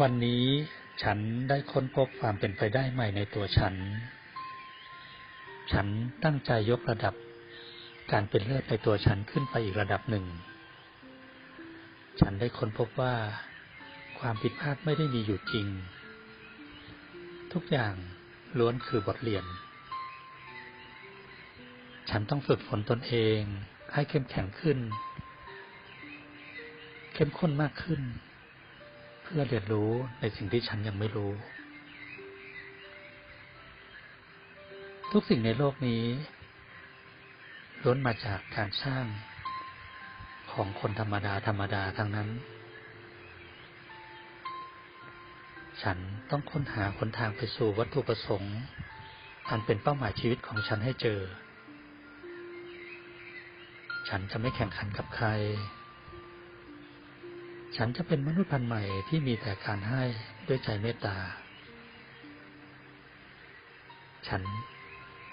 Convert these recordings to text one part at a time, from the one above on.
วันนี้ฉันได้ค้นพบความเป็นไปได้ใหม่ในตัวฉัน ฉันตั้งใจยกระดับ การเป็นเลิศในตัวฉันขึ้นไปอีกระดับหนึ่ง ฉันได้ค้นพบว่าความผิดพลาดไม่ได้มีอยู่จริง ทุกอย่างล้วนคือบทเรียน ฉันต้องฝึกฝนตนเองให้เข้มแข็งขึ้น เข้มข้นมากขึ้น พื่อเรียนรู้ในสิ่งที่ฉันยังไม่รู้ ทุกสิ่งในโลกนี้ล้วนมาจากการสร้างของคนธรรมดาธรรมดาทั้งนั้น ฉันต้องค้นหาคนทางไปสู่วัตถุประสงค์อันเป็นเป้าหมายชีวิตของฉันให้เจอ ฉันจะไม่แข่งขันกับใคร ฉันจะเป็นมนุษย์พันธุ์ใหม่ที่มีแต่การให้ด้วยใจเมตตา ฉัน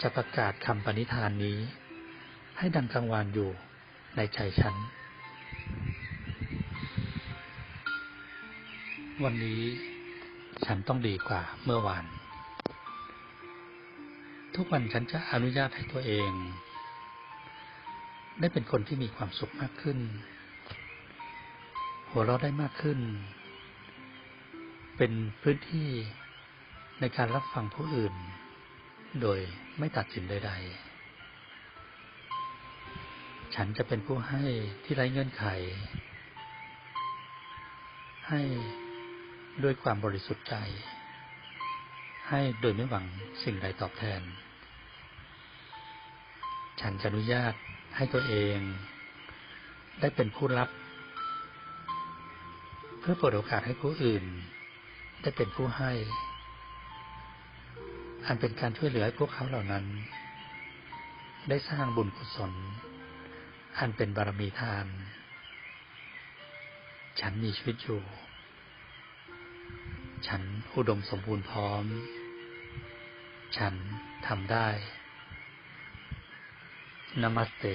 จะประกาศคำปณิธานนี้ ให้ดังกังวานอยู่ในใจฉัน วันนี้ฉันต้องดีกว่าเมื่อวาน ทุกวันฉันจะอนุญาตให้ตัวเอง ได้เป็นคนที่มีความสุขมากขึ้น หัวเราะได้มากขึ้น เป็นพื้นที่ในการรับฟังผู้อื่น โดยไม่ตัดสินใด ๆ ฉันจะเป็นผู้ให้ที่ไร้เงื่อนไข ให้ด้วยความบริสุทธิ์ใจ ให้โดยไม่หวังสิ่งใดตอบแทน ฉันจะอนุญาตให้ตัวเอง ได้เป็นผู้รับ เพื่อเปิดโอกาสให้ผู้อื่น ได้เป็นผู้ให้ อันเป็นการช่วยเหลือให้พวกเขาเหล่านั้น ได้สร้างบุญกุศล อันเป็นบารมีทาน ฉันมีชีวิตอยู่ ฉันอุดมสมบูรณ์พร้อม ฉันทำได้นามัสเต